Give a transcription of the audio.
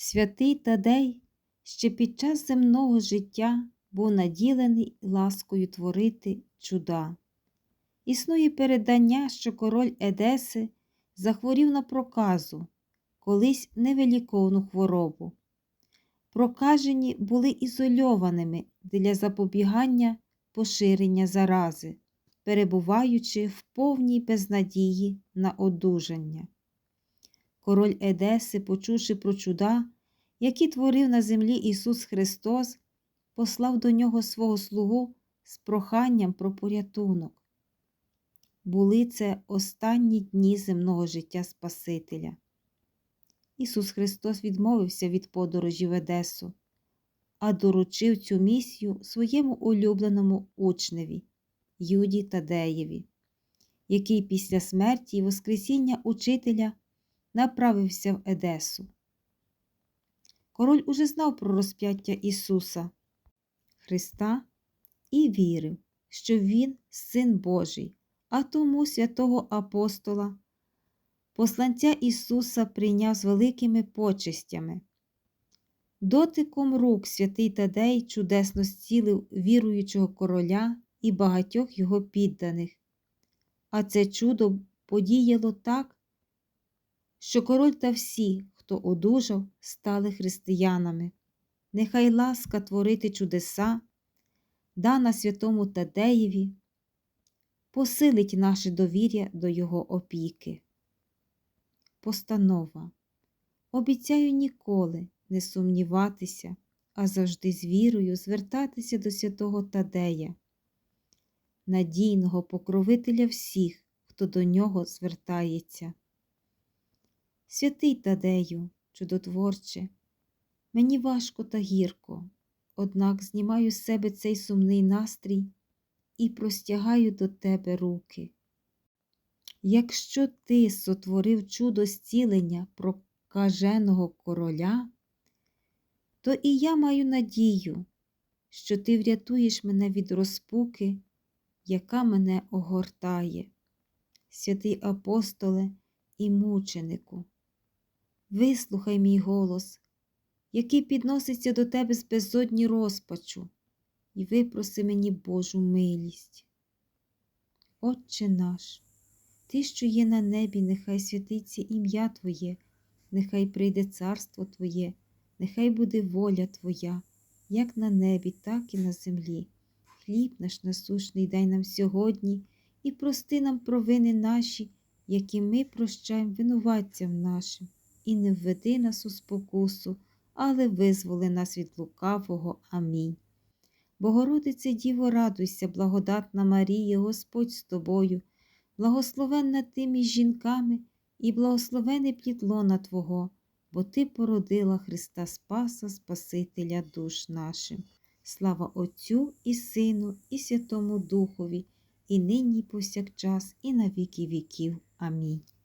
Святий Тадей ще під час земного життя був наділений ласкою творити чуда. Існує передання, що король Едеси захворів на проказу, колись невиліковну хворобу. Прокажені були ізольованими для запобігання поширення зарази, перебуваючи в повній безнадії на одужання. Король Едеси, почувши про чуда, які творив на землі Ісус Христос, послав до нього свого слугу з проханням про порятунок. Були це останні дні земного життя Спасителя. Ісус Христос відмовився від подорожі в Едесу, а доручив цю місію своєму улюбленому учневі Юді Тадеєві, який після смерті і Воскресіння учителя направився в Едесу. Король уже знав про розп'яття Ісуса Христа і вірив, що Він син Божий, а тому святого апостола, посланця Ісуса прийняв з великими почестями. Дотиком рук святий Тадей чудесно зцілив віруючого короля і багатьох його підданих, а це чудо подіяло так, що король та всі, хто одужав, стали християнами. Нехай ласка творити чудеса, дана святому Тадеєві, посилить наше довір'я до Його опіки. Постанова. Обіцяю ніколи не сумніватися, а завжди з вірою звертатися до святого Тадея, надійного покровителя всіх, хто до нього звертається. Святий Тадею, чудотворче, мені важко та гірко, однак знімаю з себе цей сумний настрій і простягаю до тебе руки. Якщо ти сотворив чудо зцілення прокаженого короля, то і я маю надію, що ти врятуєш мене від розпуки, яка мене огортає, святий апостоле і мученику. Вислухай мій голос, який підноситься до тебе з безодні розпачу, і випроси мені Божу милість. Отче наш, Ти, що є на небі, нехай святиться ім'я Твоє, нехай прийде царство Твоє, нехай буде воля Твоя, як на небі, так і на землі. Хліб наш насушний дай нам сьогодні і прости нам провини наші, які ми прощаємо винуватцям нашим і не введи нас у спокусу, але визволи нас від лукавого. Амінь. Богородице Діво, радуйся, благодатна Марія, Господь з тобою, благословенна ти між жінками і благословений плід лона Твого, бо Ти породила Христа Спаса, Спасителя душ нашим. Слава Отцю і Сину, і Святому Духові, і нині, і повсякчас, і на віки віків. Амінь.